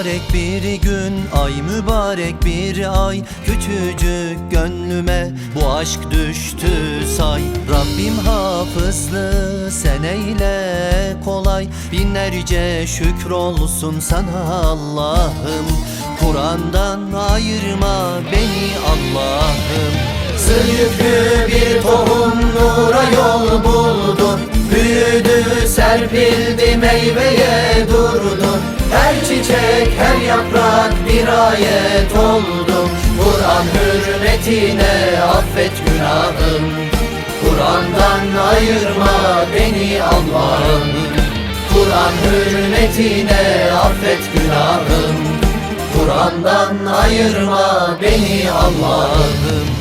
mübarek bir gün Ay mübarek bir ay. Küçücük gönlüme bu aşk düştü say. Rabbim hafızlı sen eyle kolay. Binlerce şükür olsun sana Allah'ım. Kur'an'dan ayırma beni Allah'ım. Yüklü bir tohum nura yol buldun Büyüdü serpildi meyveye durdun Her çiçek her yaprak bir ayet oldu. Kur'an hürmetine affet günahım. Kur'an'dan ayırma beni Allah'ım. Kur'an hürmetine affet günahım. Kur'an'dan ayırma beni Allah'ım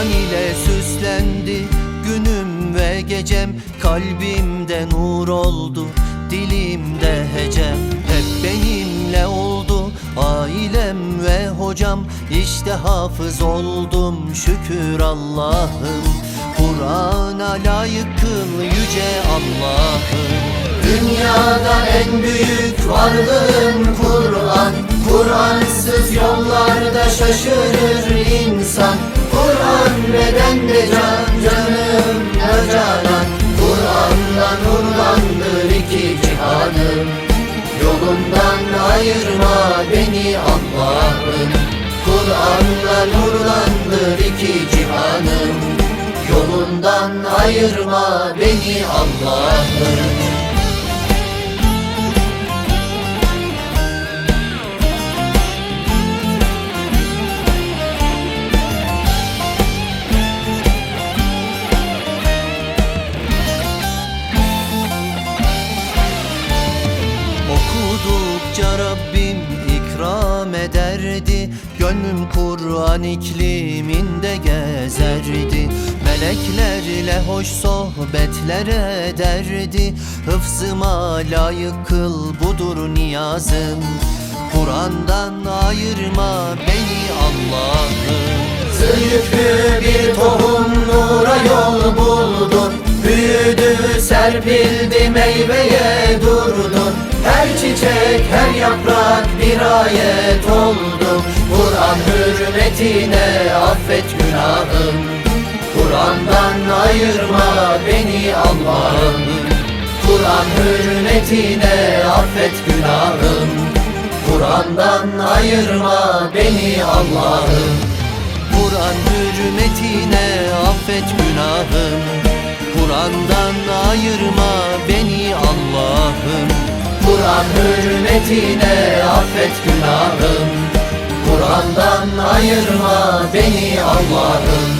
Kur'an ile süslendi günüm ve gecem. Kalbimde nur oldu dilimde hecem. Hep benimle oldu ailem ve hocam. İşte hafız oldum şükür Allah'ım. Kur'an'a layık yüce Allah'ım. Dünyada en büyük varlığın Kur'an. Kur'ansız yollarda şaşırır insan Kur'an bedende can canım da canan. Kur'an'la nurlandır iki cihanım. Yolundan ayırma beni Allah'ım. Kur'an'la nurlandır iki cihanım. Yolundan ayırma beni Allah'ım Okudukça Rabbim ikram ederdi. Gönlüm Kur'an ikliminde gezerdi. Meleklerle hoş sohbetler ederdi. Hıfzıma layık kıl budur niyazım. Kur'an'dan ayırma beni Allah'ım. Yüklü bir tohum nura yol buldun. Büyüdü serpildi meyveye durdun. Her çiçek her yaprak bir ayet oldu. Kur'an hürmetine affet günahım. Kur'an'dan ayırma beni Allah'ım. Kur'an hürmetine affet günahım. Kur'an'dan ayırma beni Allah'ım. Kur'an hürmetine affet günahım. Kur'an'dan ayırma beni Kur'an hürmetine affet günahım. Kur'an'dan ayırma beni Allah'ım